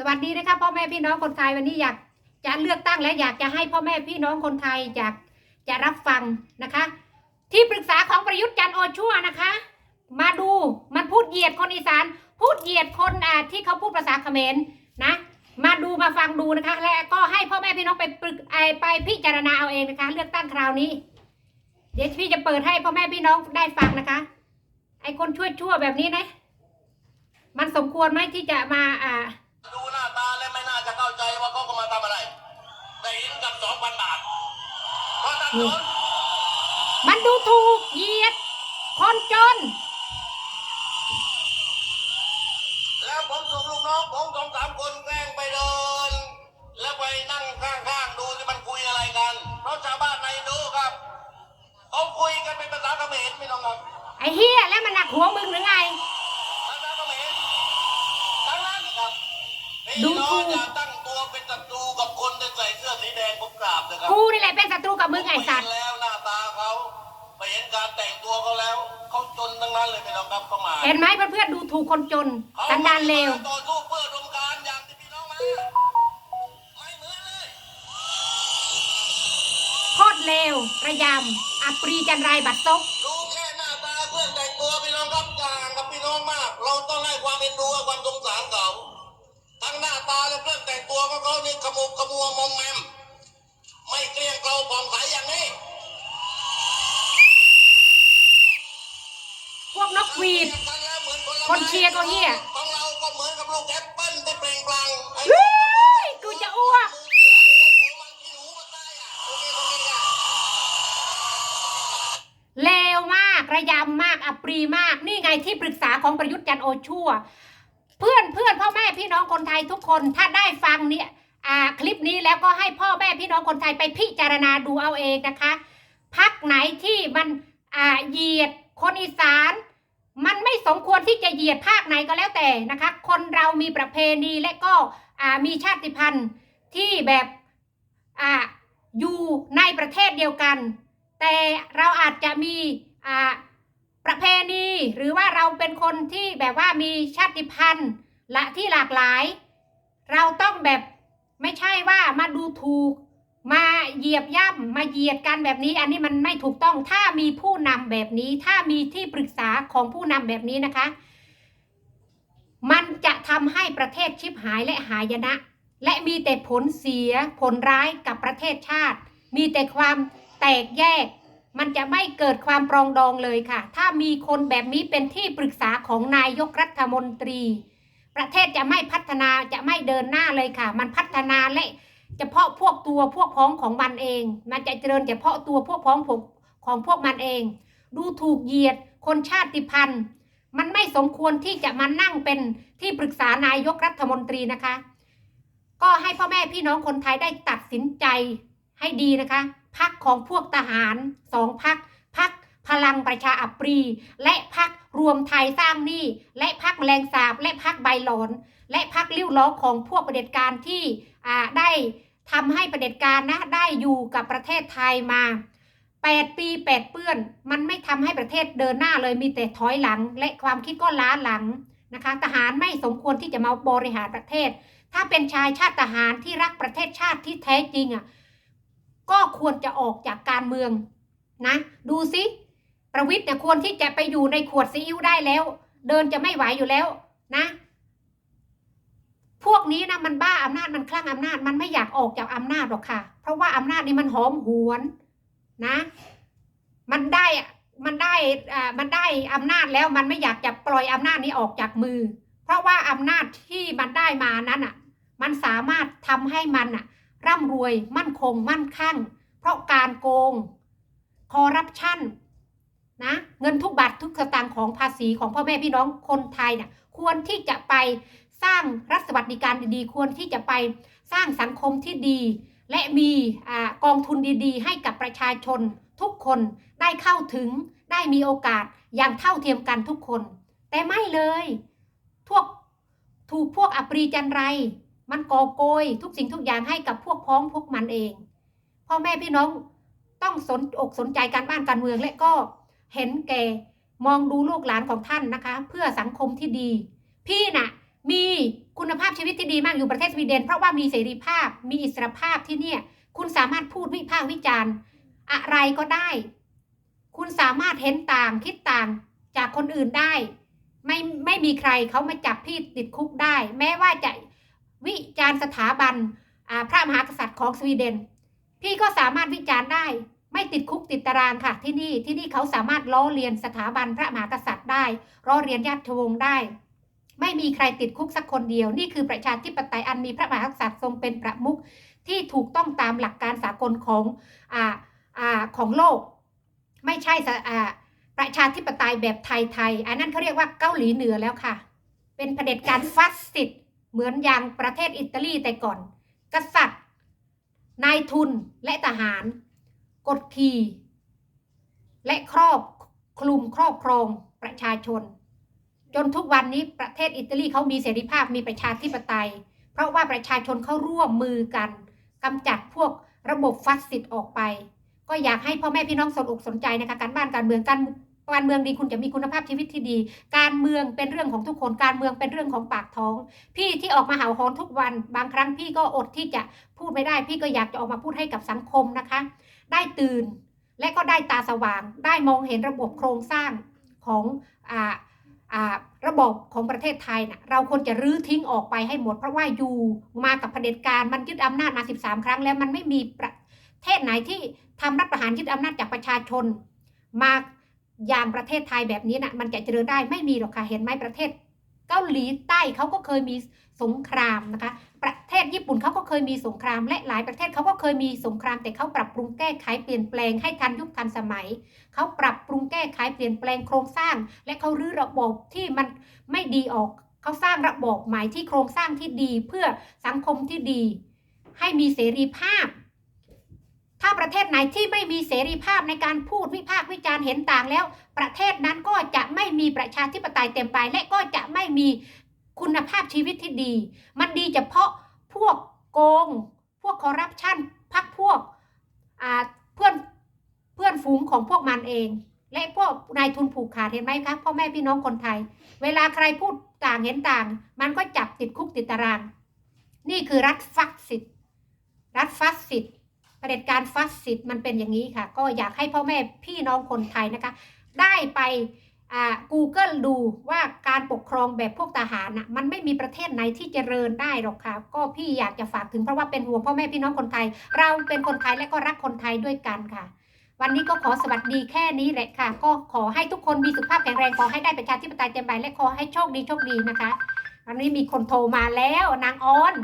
สวัสดีนะคะพ่อแม่พี่น้องคนไทยวันนี้อยากจะเลือกตั้งและอยากจะให้พ่อแม่พี่น้องคนไทยอยากจะรับฟังนะคะ ที่ปรึกษาของประยุทธ์จันโอชั่วนะคะ มาดูมันพูดเหยียดคนอีสาน พูดเหยียดคนอ่าที่เขาพูดภาษาเขมรนะ มาดูมาฟังดูนะคะ และก็ให้พ่อแม่พี่น้องไปปรึกไอไปพิจารณาเอาเองนะคะ เลือกตั้งคราวนี้ เดี๋ยวพี่จะเปิดให้พ่อแม่พี่น้องได้ฟังนะคะ ไอคนชั่วชั่วแบบนี้นะ มันสมควรไหมที่จะมาอ่า นสนมันดูถูกเหยียด คนจน แล้วผมส่งลูกน้องผมสองสามคนแกล้งไปเดิน แล้วไปนั่งข้างๆดูที่มันคุยอะไรกัน เพราะชาวบ้านในดูครับเขาคุยกันเป็นภาษาเขมรไม่ต้องครับ ไอ้เฮียแล้วมันหนักหัวมึงหรือไงภาษาเขมรทั้งนั้นครับพี่ดูน้อถูงก กราบนะครับกูนี่แหละเป็นศัตรูกับมึงไอ้สัตว์ไปเห็นแล้วหน้าตาเขาไปเห็นการแต่งตัวเขาแล้วเขาจนทั้งนั้นเลยพี่น้องครับเข้ามาเห็นไหมเพื่อนๆดูถูกคนจนสันดานเลวต่อสู้เพื่ออุดมการณ์อย่างที่พี่น้องมาไม่เหมือนเลยโคตรเลวระยำอัปรีจันไรบัตรซบดูแค่หน้าตาเพื่อนแต่งตัวพี่น้องครับต่างกับพี่น้องมาก เราต้องให้ความเอ็นดูกับความสงสารเขาทั้งหน้าตาและเพื่อนแต่งตัวของเขานี่ขมุกขมัวมอมแมม ไม่เกลี้ยงเกลาผ่องใสอย่างนี้ พวกนกหวีด คนเชียร์ก็เหี้ย ของเราก็เหมือนกับลูกแอปเปิ้ลที่เปล่งปลั่งไอ้เฮ้ยกูจะอ้วกเลวมากระยำมากอัปรีมาก นี่ไงที่ปรึกษาของประยุทธ์จันทร์โอชั่ว เพื่อนเพื่อนพ่อแม่พี่น้องคนไทยทุกคนถ้าได้ฟังเนี่ยอ่า คลิปนี้แล้วก็ให้พ่อแม่พี่น้องคนไทยไปพิจารณาดูเอาเองนะคะพักไหนที่มันเหยียดคนอีสาน มันไม่สมควรที่จะเหยียดภาคไหนก็แล้วแต่นะคะ คนเรามีประเพณีและก็มีชาติพันธุ์ที่แบบออยู่ในประเทศเดียวกัน แต่เราอาจจะมีประเพณี หรือว่าเราเป็นคนที่แบบว่ามีชาติพันธุ์ละที่หลากหลาย เราต้องแบบไม่ใช่ว่ามาดูถูก มาเห ยียบย่ำมาเหยียดกันแบบนี้ อันนี้มันไม่ถูกต้องถ้ามีผู้นำแบบนี้ ถ้ามีที่ปรึกษาของผู้นำแบบนี้นะคะ มันจะทำให้ประเทศชิบหายและหายนะ และมีแต่ผลเสียผลร้ายกับประเทศชาติ มีแต่ความแตกแยก มันจะไม่เกิดความปรองดองเลยค่ะ ถ้ามีคนแบบนี้เป็นที่ปรึกษาของนายกรัฐมนตรี ประเทศจะไม่พัฒนาจะไม่เดินหน้าเลยค่ะ มันพัฒนาและ เฉพาะพวกตัวพวกพ้องของมันเอง มันจะเจริญเฉพาะตัวพวกพ้องของของพวกมันเอง ดูถูกเหยียดคนชาติพันธุ์ มันไม่สมควรที่จะมานั่งเป็นที่ปรึกษานายกรัฐมนตรีนะคะ ก็ให้พ่อแม่พี่น้องคนไทยได้ตัดสินใจให้ดีนะคะ พักของพวกทหารสองพักพักพลังประชาอัปรี และพักรวมไทยสร้างหนี้และพักแมลงสาบและพักใบหลอน และพักลิ้วล้อของพวกประเด็จการที่ได้ ทำให้ประเด็จการนะได้อยู่กับประเทศไทยมา 8 ปี 8 เปื้อน มันไม่ทำให้ประเทศเดินหน้าเลยมีแต่ถอยหลัง และความคิดก็ล้าหลังนะคะ ทหารไม่สมควรที่จะมาบริหารประเทศ ถ้าเป็นชายชาติทหารที่รักประเทศชาติที่แท้จริงอะก็ควรจะออกจากการเมืองนะ ดูสิประวิทย์เนี่ยควรที่จะไปอยู่ในขวดซีอิ๊วได้แล้ว เดินจะไม่ไหวอยู่แล้วนะ พวกนี้นะมันบ้าอำนาจมันคลั่งอำนาจมันไม่อยากออกจากอำนาจหรอกค่ะ เพราะว่าอำนาจนี้มันหอมหวนนะ มันได้มันได้อ่ามันได้อำนาจแล้วมันไม่อยากจะปล่อยอำนาจนี้ออกจากมือ เพราะว่าอำนาจที่มันได้มานั้นอะ มันสามารถทำให้มันอะ ร่ำรวยมั่นคงมั่นคั่ง เพราะการโกงคอร์รัปชันนะเงินทุกบาททุกสตางค์ของภาษีของพ่อแม่พี่น้องคนไทยเนี่ยควรที่จะไป สร้างรัฐสวัสดิการดีๆ ควรที่จะไปสร้างสังคมที่ดี และมีอกองทุนดีๆ ให้กับประชาชน ทุกคนได้เข้าถึงได้มีโอกาสอย่างเท่าเทียมกันทุกคน แต่ไม่เลยพวกถูกพวกอัปรีจันไร มันก่อโกยทุกสิ่งทุกอย่างให้กับพวกพ้องพวกมันเองพ่อแม่พี่น้องต้องสนอกสนใจการบ้านการเมืองและก็เห็นแก่มองดูลูกหลานของท่านนะคะ เพื่อสังคมที่ดี พี่น่ะ มีคุณภาพชีวิตที่ดีมากอยู่ประเทศสวีเดน เพราะว่ามีเสรีภาพมีอิสรภาพที่เนี่ยคุณสามารถพูดวิพากษ์วิจารณ์ อะไรก็ได้ คุณสามารถเห็นต่างคิดต่างจากคนอื่นได้ ไม่ไม่มีใครเขามาจับพี่ติดคุกได้ แม้ว่าจะวิจารณ์สถาบันพระมหากษัตริย์ของสวีเดน พี่ก็สามารถวิจารณ์ได้ ไม่ติดคุกติดตารางค่ะที่นี่ที่นี่เขาสามารถล้อเลียนสถาบันพระมหากษัตริย์ได้ล้อเลียนญาติวงศ์ได้ ไม่มีใครติดคุกสักคนเดียว นี่คือประชาธิปไตยอันมีพระมหากษัตริย์ทรงเป็นประมุขที่ถูกต้องตามหลักการสากลของอ่าอ่าของโลก ไม่ใช่อ่าประชาธิปไตยแบบไทยๆอันนั้นเขาเรียกว่าเกาหลีเหนือแล้วค่ะ เป็นเผด็จการฟาสสิสต์เหมือนอย่างประเทศอิตาลีแต่ก่อน กษัตริย์ นายทุนและทหาร กดขี่และครอบคลุมครอบครองประชาชน จนทุกวันนี้ประเทศอิตาลีเขามีเสรีภาพมีประชาธิปไตย เพราะว่าประชาชนเขาร่วมมือกันกำจัดพวกระบบฟาสสิสต์ออกไป ก็อยากให้พ่อแม่พี่น้องสนอกสนใจนะคะการบ้านการเมืองการการเมืองดีคุณจะมีคุณภาพชีวิตที่ดี การเมืองเป็นเรื่องของทุกคน การเมืองเป็นเรื่องของปากท้อง พี่ที่ออกมาเห่าหอนทุกวัน บางครั้งพี่ก็อดที่จะพูดไม่ได้ พี่ก็อยากจะออกมาพูดให้กับสังคมนะคะ ได้ตื่นและก็ได้ตาสว่าง ได้มองเห็นระบบโครงสร้างของอ่า ระบบของประเทศไทยนะเราควรจะรื้อทิ้งออกไปให้หมด เพราะว่าอยู่มากับเผด็จการมันยึดอำนาจมา 13 ครั้งแล้วมันไม่มีประเทศไหนที่ทำรัฐประหารยึดอำนาจจากประชาชน มาอย่างประเทศไทยแบบนี้นะมันจะเจริญได้ไม่มีหรอกค่ะเห็นไหมประเทศ เกาหลีใต้เขาก็เคยมีสงครามนะคะ ประเทศญี่ปุ่นเขาก็ เคยมีสงครามและหลายประเทศเขาก็เคยมีสงครามแต่เขาปรับปรุงแก้ไขเปลี่ยนแปลงให้ทันยุคทันสมัยเขาปรับปรุงแก้ไขเปลี่ยนแปลงโครงสร้าง และเขารื้อระบบที่มันไม่ดีออกเขาสร้างระบบใหม่ที่โครงสร้างที่ดีเพื่อสังคมที่ดี ให้มีเสรีภาพ ถ้าประเทศไหนที่ไม่มีเสรีภาพในการพูดวิพากษ์วิจารณ์เห็นต่างแล้ว ประเทศนั้นก็จะไม่มีประชาธิปไตยเต็มไปและก็จะไม่มีคุณภาพชีวิตที่ดี มันดีเฉพาะพวก โกง พวกคอร์รัปชันพักพวกเพื่อนเพื่อนฝูงของพวกมันเอง และพวกนายทุนผูกขาดเห็นไหมคะพ่อแม่พี่น้องคนไทย เวลาใครพูดต่างเห็นต่าง มันก็จับติดคุกติดตาราง นี่คือรัฐฟักสิทธิ์รัฐฟัสสิทธิ์เด็จการฟัสสิทธิ์มันเป็นอย่างนี้ค่ะ ก็อยากให้พ่อแม่พี่น้องคนไทยนะคะ ได้ไป Google ดูว่าการปกครองแบบพวกทหารน่ะมันไม่มีประเทศไหนที่เจริญได้หรอกค่ะ ก็พี่อยากจะฝากถึงเพราะว่าเป็นห่วงพ่อแม่พี่น้องคนไทย เราเป็นคนไทยและก็รักคนไทยด้วยกันค่ะ วันนี้ก็ขอสวัสดีแค่นี้แหละค่ะ ก็ขอให้ทุกคนมีสุขภาพแข็งแรงขอให้ได้ประชาธิปไตยเต็มใบและขอให้โชคดีโชคดีนะคะ วันนี้มีคนโทรมาแล้วนางออน